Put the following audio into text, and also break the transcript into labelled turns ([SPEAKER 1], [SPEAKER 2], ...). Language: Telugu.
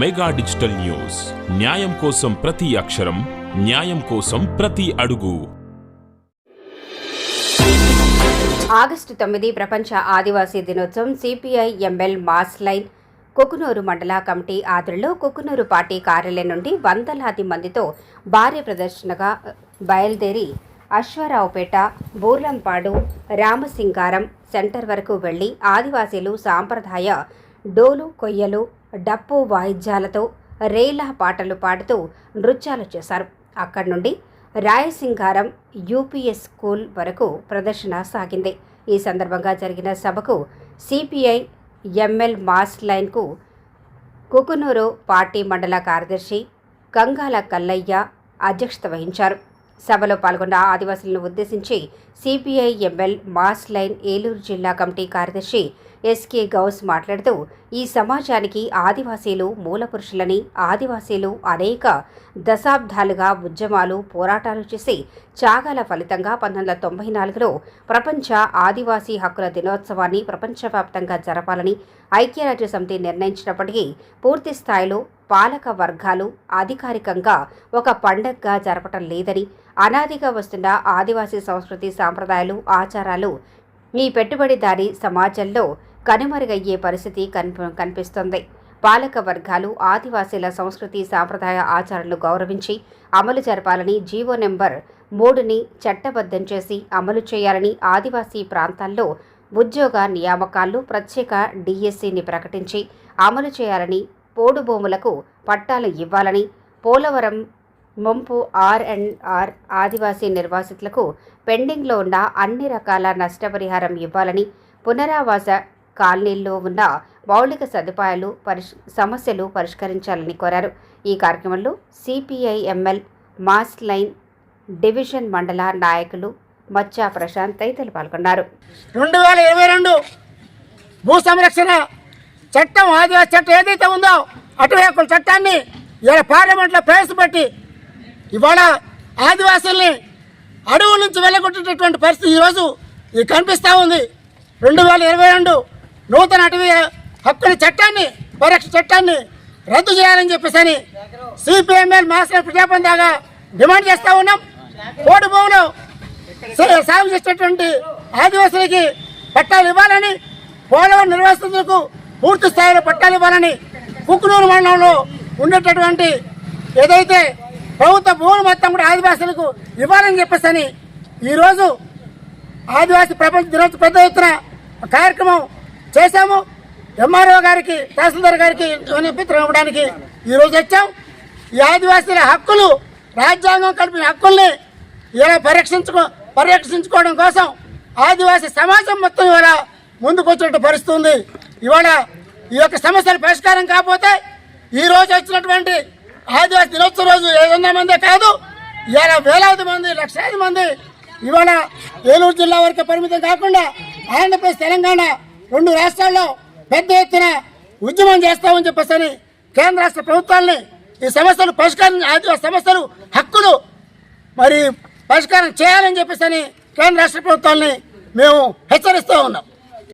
[SPEAKER 1] Mega digital news. న్యాయం కోసం ప్రతి అక్షరం న్యాయం కోసం ప్రతి అడుగు.
[SPEAKER 2] ఆగస్టు తొమ్మిది ప్రపంచ ఆదివాసీ దినోత్సవం CPI ML mass line. Kukunoor మండల కమిటీ ఆధ్వర్యంలో కుకునూరు పార్టీ కార్యాలయం నుండి వందలాది మందితో భారీ ప్రదర్శనగా బయలుదేరి అశ్వారావుపేట బూర్లంపాడు రామసింగారం సెంటర్ వరకు వెళ్ళి ఆదివాసీలు సాంప్రదాయ డోలు కొయ్యలు డప్పు వాయిద్యాలతో రేలా పాటలు పాడుతూ నృత్యాలు చేశారు. అక్కడి నుండి రాయసింగారం యూపీఎస్ స్కూల్ వరకు ప్రదర్శన సాగింది. ఈ సందర్భంగా జరిగిన సభకు సిపిఐ ఎంఎల్ మాస్ లైన్కు కుకునూరు పార్టీ మండల కార్యదర్శి గంగాల కల్లయ్య అధ్యక్షత వహించారు. సభలో పాల్గొన్న ఆదివాసులను ఉద్దేశించి CPI ML mass line Eluru జిల్లా కమిటీ కార్యదర్శి ఎస్కే గౌస్ మాట్లాడుతూ ఈ సమాజానికి ఆదివాసీలు మూలపురుషులని ఆదివాసీలు అనేక దశాబ్దాలుగా ఉద్యమాలు పోరాటాలు చేసి త్యాగాల ఫలితంగా పంతొమ్మిది వందల తొంభై నాలుగులో ప్రపంచ ఆదివాసీ హక్కుల దినోత్సవాన్ని ప్రపంచవ్యాప్తంగా జరపాలని ఐక్యరాజ్య సమితి నిర్ణయించినప్పటికీ పూర్తి స్థాయిలో పాలక వర్గాలు అధికారికంగా ఒక పండగగా జరపటం లేదని అనాదిగా వస్తున్న ఆదివాసీ సంస్కృతి సాంప్రదాయాలు ఆచారాలు ఈ పెట్టుబడిదారీ సమాజంలో కనుమరుగయ్యే పరిస్థితి కనిపిస్తుంది. పాలక వర్గాలు ఆదివాసీల సంస్కృతి సాంప్రదాయ ఆచారాలు గౌరవించి అమలు జరపాలని జీవో నెంబర్ మూడుని చట్టబద్ధం చేసి అమలు చేయాలని ఆదివాసీ ప్రాంతాల్లో ఉద్యోగ నియామకాల్లో ప్రత్యేక డిఎస్సిని ప్రకటించి అమలు చేయాలని పోడు భూములకు పట్టాలు ఇవ్వాలని పోలవరం ముంపు ఆర్ అండ్ ఆర్ ఆదివాసీ నిర్వాసితులకు పెండింగ్లో ఉన్న అన్ని రకాల నష్టపరిహారం ఇవ్వాలని పునరావాస కాలనీల్లో ఉన్న మౌలిక సదుపాయాలు పరిష్ సమస్యలు పరిష్కరించాలని కోరారు. ఈ కార్యక్రమంలో CPI ML mass line division మండల నాయకులు మచ్చా ప్రశాంత్ తదితరులు పాల్గొన్నారు.
[SPEAKER 3] రెండు వేల ఇరవై రెండు భూ సంరక్షణ చట్టం ఆదివాసీ చట్టం ఏదైతే ఉందో అటవీ హక్కుల చట్టాన్ని ఇలా పార్లమెంట్లో ప్రవేశపెట్టి ఇవాళ ఆదివాసుల్ని అడవుల నుంచి వెళ్ళగొట్టేటటువంటి పరిస్థితి ఈరోజు ఇది కనిపిస్తూ ఉంది. రెండు వేల ఇరవై రెండు నూతన అటవీ హక్కుల చట్టాన్ని పరిరక్షణ చట్టాన్ని రద్దు చేయాలని చెప్పేసి సిపిఎంఎల్ మాస్టర్ ప్రజాపం దాకా డిమాండ్ చేస్తూ ఉన్నాం. కోడి భూములు సాగు చేసేటువంటి ఆదివాసులకి పట్టాలు ఇవ్వాలని పోలవరం నిర్వాసితులకు పూర్తి స్థాయిలో పట్టాలు ఇవ్వాలని కుక్కునూరు మండలంలో ఉండేటటువంటి ఏదైతే ప్రభుత్వ భూములు మొత్తం కూడా ఆదివాసులకు ఇవ్వాలని చెప్పేసి ఈరోజు ఆదివాసీ ప్రపంచ దినోత్సవ పెద్ద ఎత్తున కార్యక్రమం చేశాము. ఎంఆర్ఓ గారికి తహసీల్దార్ గారికి వినతిపత్రం ఇవ్వడానికి ఈరోజు వచ్చాం. ఈ ఆదివాసీల హక్కులు రాజ్యాంగం కలిపిన హక్కుల్ని ఇలా పరిరక్షించుకో పరిరక్షించుకోవడం కోసం ఆదివాసీ సమాజం మొత్తం ఇలా ముందుకు వచ్చినట్టు పరిస్థితుంది. ఇవాళ ఈ యొక్క సమస్యల పరిష్కారం కాకపోతే ఈ రోజు వచ్చినటువంటి ఆదివాసీ దినోత్సవ రోజు ఏడు వందల మందే కాదు ఇవాళ వేలాది మంది లక్షలాది మంది ఇవాళ ఏలూరు జిల్లా వరకు పరిమితం కాకుండా ఆంధ్రప్రదేశ్ తెలంగాణ రెండు రాష్ట్రాల్లో పెద్ద ఎత్తున ఉద్యమం చేస్తామని చెప్పేసి కేంద్ర రాష్ట్ర ప్రభుత్వాల్ని ఈ సమస్యలు పరిష్కారం ఆదివాసీ సమస్యలు హక్కులు మరి పరిష్కారం చేయాలని చెప్పేసి కేంద్ర రాష్ట్ర ప్రభుత్వాల్ని మేము హెచ్చరిస్తూ ఉన్నాం.